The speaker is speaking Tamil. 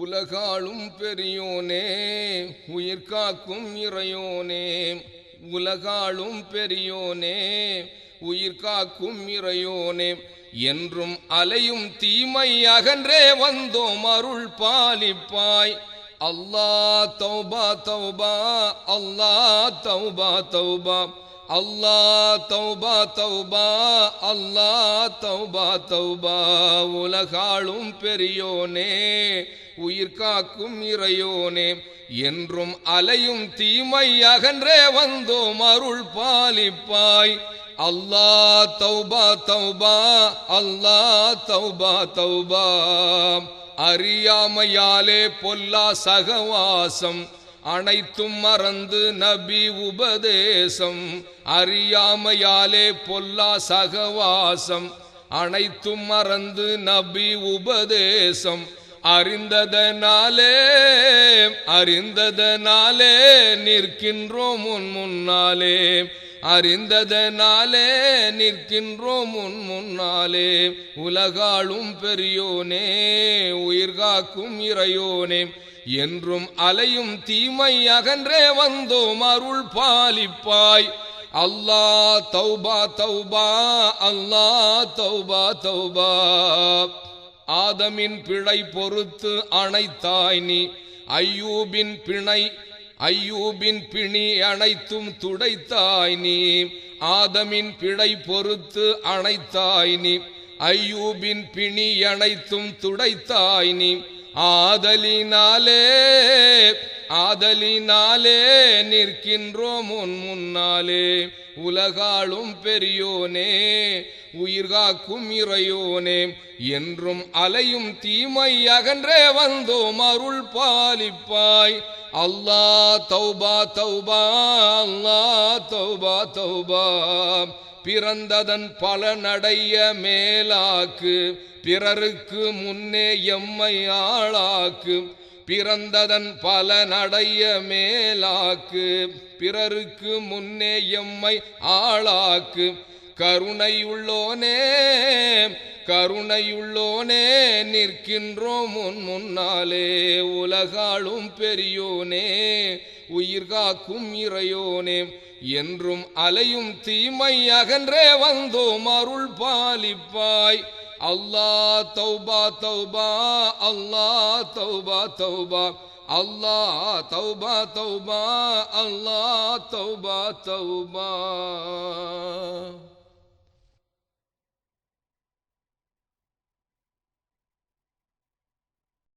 உலகாளும் பெரியோனே உயிர் காக்கும் இறையோனே. உலகாளும் பெரியோனே உயிர் காக்கும் இறையோனே. என்றும் அலையும் தீமை அகன்றே வந்தோம் அருள் பாலிப்பாய். அல்லா தௌபா தௌபா அல்லா தௌபா தௌபா. அல்லாஹ் தௌபா தௌபா அல்லாஹ் தௌபா தௌபா. உலகாளும் பெரியோனே உயிர் காக்கும் இறையோனே. என்றும் அலையும் தீமை அகன்றே வந்தோம் அருள் பாலிப்பாய். அல்லா தௌபா தௌபா அல்லா தௌபா தௌபா. அறியாமையாலே பொல்லா சகவாசம். அனைத்தும் மறந்து நபி உபதேசம். அறியாமையாலே பொல்லா சகவாசம். அனைத்தும் மறந்து நபி உபதேசம். அறிந்ததனாலே அறிந்ததனாலே நிற்கின்றோம் முன் முன்னாலே. அறிந்ததனாலே நிற்கின்றோம் முன் முன்னாலே. உலகாளும் பெரியோனே உயிர்காக்கும் இறையோனே. என்றும் அலையும் தீமை அகன்றே வந்தோம் அருள் பாலிப்பாய். அல்லாஹ் தௌபா தௌபா அல்லா தௌபா தௌபா. ஆதமின் பிழை பொறுத்து அணைத்தாய் நீ ஐயூபின் பிணை ஐயூபின் பிணி அனைத்தும் துடைத்தாய் நீ. ஆதமின் பிழை பொறுத்து அணைத்தாய் நீ. ஐயூபின் பிணி அனைத்தும் துடைத்தாய் நீ. ஆதலினாலே ஆதலினாலே நிற்கின்றோம் உன் முன்னாலே. உலகாளும் பெரியோனே உயிர்காக்கும் இறையோனே என்றும் அலையும் தீமை அகன்றே வந்தோம் அருள் பாலிப்பாய். அல்லா தௌபா தௌபா அல்லா தௌபா தௌபா. பிறந்ததன் பல நடைய மேலாக்கு பிறருக்கு முன்னே எம்மை ஆளாக்கு. பிறந்ததன் பல நடைய மேலாக்கு பிறருக்கு முன்னே எம்மை ஆளாக்கு. கருணையுள்ளோனே கருணையுள்ளோனே நிற்கின்றோம் உன் முன்னாலே. உலகாளும் பெரியோனே உயிர் காக்கும் இறையோனே. என்றும் அலையும் தீமை அகன்றே வந்தோம் அருள் பாலிப்பாய். அல்லாஹ் தௌபா தௌபா அல்லாஹ் தௌபா தௌபா அல்லாஹ் தௌபா தௌபா அல்லாஹ் தௌபா தௌபா